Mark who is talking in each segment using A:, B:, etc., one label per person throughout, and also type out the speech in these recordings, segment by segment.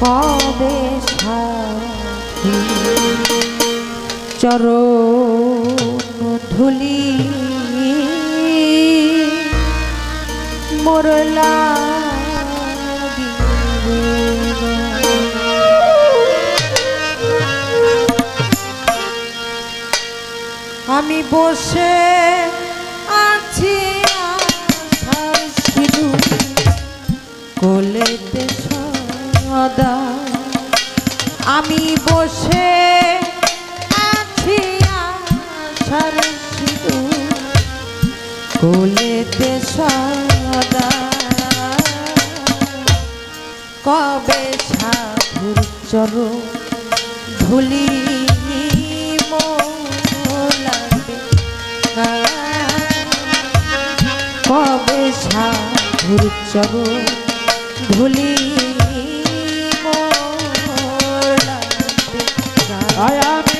A: কবে সাথী? চরণ ধুলি মোরলা আমি বসে আছি কোলেতে। সদা। আমি বসে আছি আশার কোলেতে সদা। কবে সাধুর চর ভুলি কবে সাধুর চর ভুলি
B: আয়া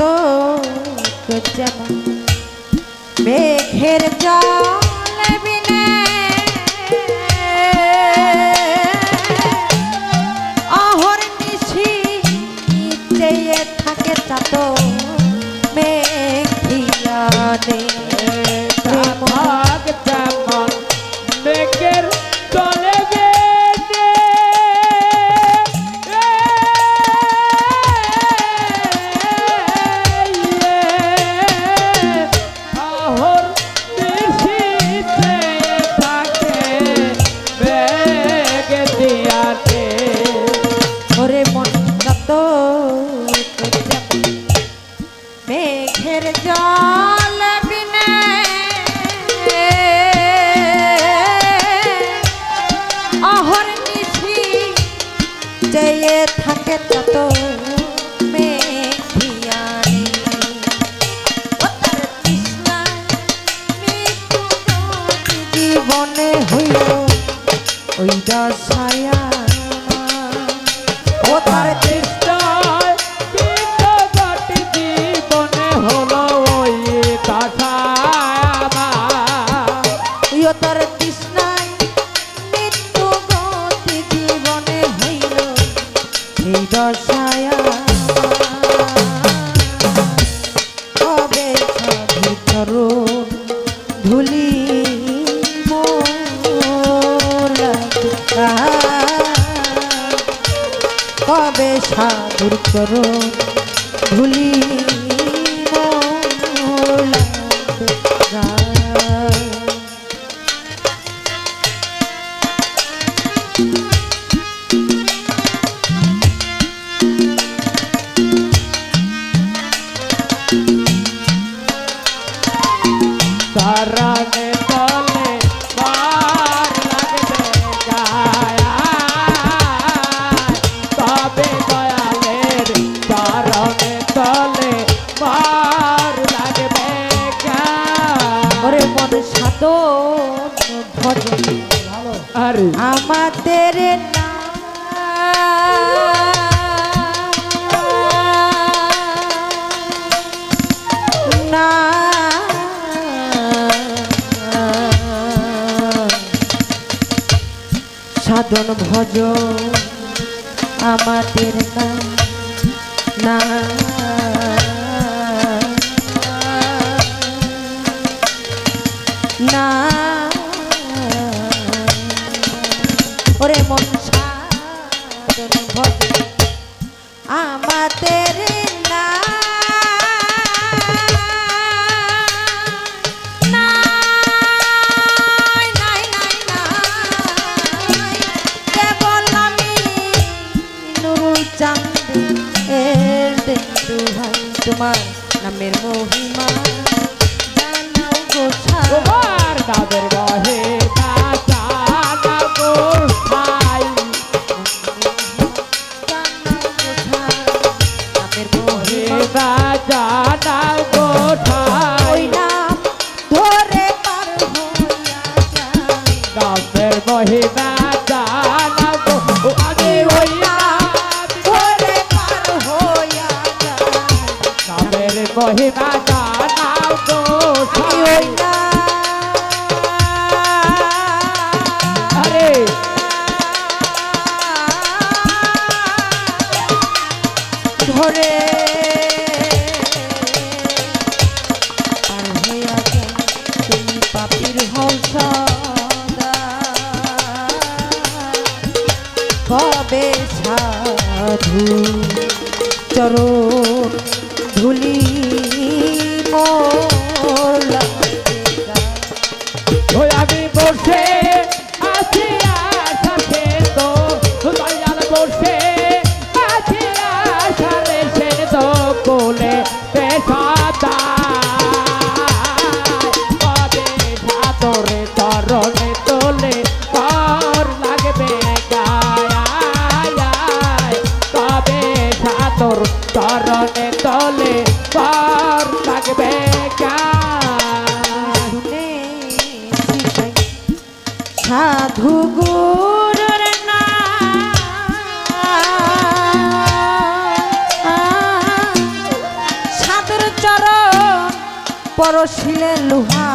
B: তো
A: মেঘের ভুলিয়ে মদন ভজ আমাদের না। ওরে মন তোমার নামের মহিমা
B: কর লাগবে
A: সাধু গুরুর নাম। সাধুর চরণ পরশিলে লোহা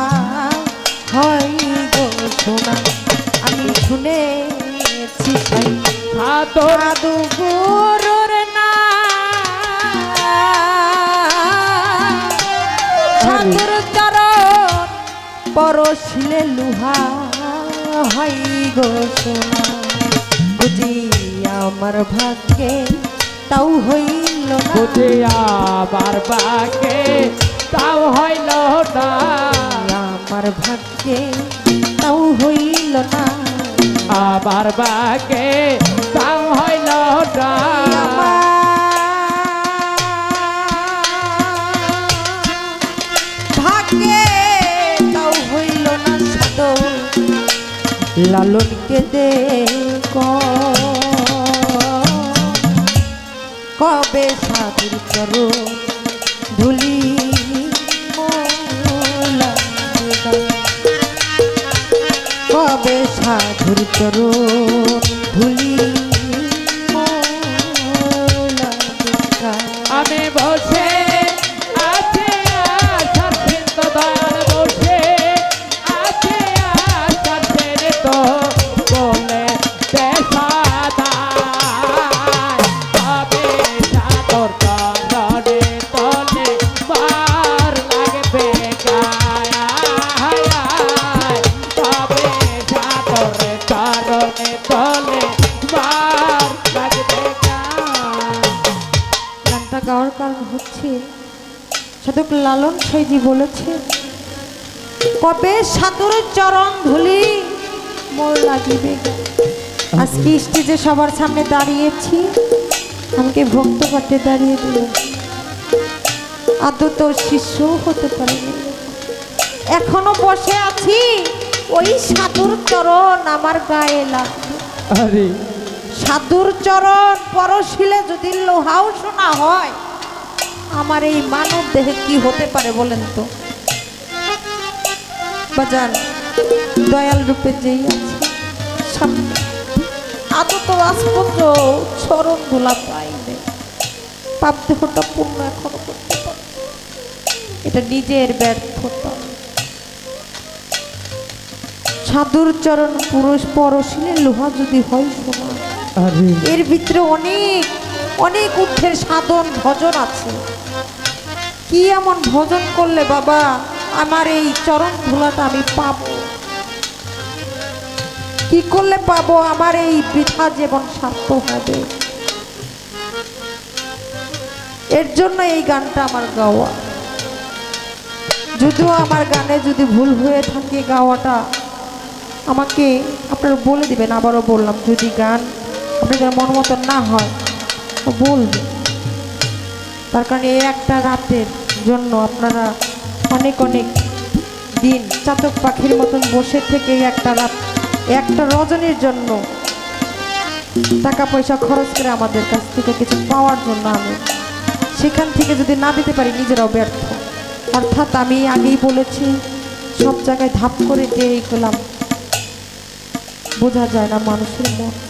A: হয় গো আমি শুনেছি সাধু গুরুর পরশিলে লুহা হয় গো সোনা। বুঝি আমার ভাগ্যে তাও হইল না।
B: বুঝিয়া বারবাকে তাও হইল না।
A: আমার ভাগ্যে তাও হইল না।
B: আবার বাকে তাও হইল না।
A: লালনকে দে কবে সাধুর করো ধুলি কবে সাধুর করো ধুলি লালন সাইজি বলেছে কবে সাধুর চরণ ধুলি মোর লাগিবে? আজকে স্টেজে সবার সামনে দাঁড়িয়েছি আমাকে ভক্ত পাঠে দাঁড়িয়ে দিল। আদৌ তোর শিষ্য হতে পারেনি এখনও বসে আছি ওই সাধুর চরণ আমার গায়ে লাগবে। সাধুর চরণ পরশিলে যদি লোহাও শোনা হয় আমার এই মানব দেহে কি হতে পারে বলেন তো? বাজান দয়াল রূপে যেই আছে আদৌ তো আজ পর্যন্ত চরণ ধুলা পাইনি পাপ দেহটা পূর্ণ এখনও করতে পারে এটা নিজের ব্যর্থতা। সাধুর চরণ পুরুষ পরশিলে লোহা যদি হয়
B: আরে।
A: এর ভিতরে অনেক অনেক ঊর্ধ্বের সাধন ভজন আছে। কি এমন ভজন করলে বাবা? আমার এই চরণ ধুলাটা আমি পাবো। কি করলে পাবো? আমার এই বৃথা জীবন সার্থক হবে। এর জন্য এই গানটা আমার গাওয়া। যদিও আমার গানে যদি ভুল হয়ে থাকে গাওয়াটা, আমাকে আপনারা বলে দিবেন, আবারও বললাম, যদি গান আপনাদের মন মতন না হয় বলবেন। তার কারণে এই একটা রাতের জন্য আপনারা অনেক অনেক দিন চাতক পাখির মতন বসে থেকে একটা রাত, একটা রজনীর জন্য টাকা পয়সা খরচ করে আমাদের কাছ থেকে কিছু পাওয়ার জন্য আমি সেখান থেকে যদি না দিতে পারি, নিজেরাও ব্যর্থ। অর্থাৎ আমি আগেই বলেছি, সব জায়গায় ধাপ করে দিয়ে গেলাম। বোঝা যায় না মানুষের মন। এই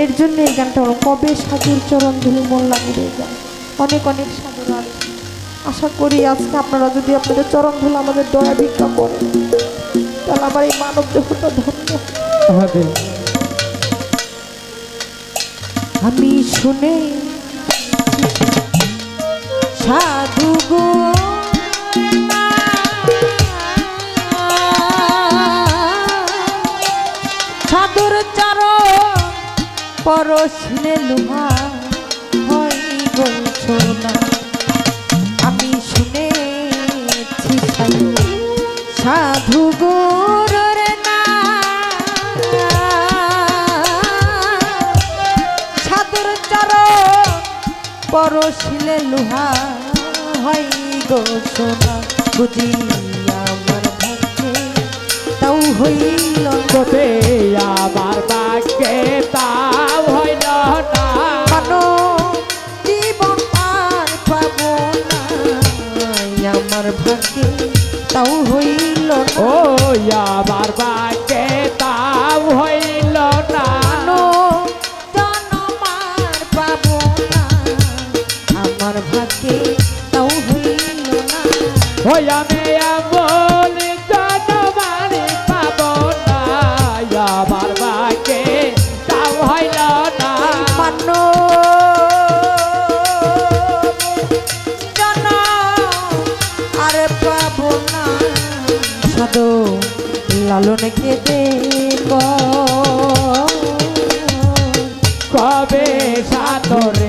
A: এর জন্য এই গানটা হলো, কবে সাধুর চরণ ধুলি মন লাগিয়ে যায়? অনেক অনেক সাধুর আশা করি আজকে আপনারা যদি আপনাদের চরণ ধুলো আমাদের দয়া ভিক্ষা করেন, তাহলে আমার এই মানব দেহটা ধন্য আমি শুনে সাধু গো। পরশনে লুহা হয় গোলছনা আমি শুনেছি সাধু সাধু না সাধুর চরণ পরশিলে লোহা হয় গো সোনা বুঝি তাও হইল।
B: কোতে আমার বাক্যে তাও হইল না।
A: মানো জীবন আর পাবো না। আমার ভাগ্যে তাও হইল
B: ও আমার বাক্যে তাও হইল না।
A: আমার ভাগ্যে তাও হইল না।
B: কবে সাতরে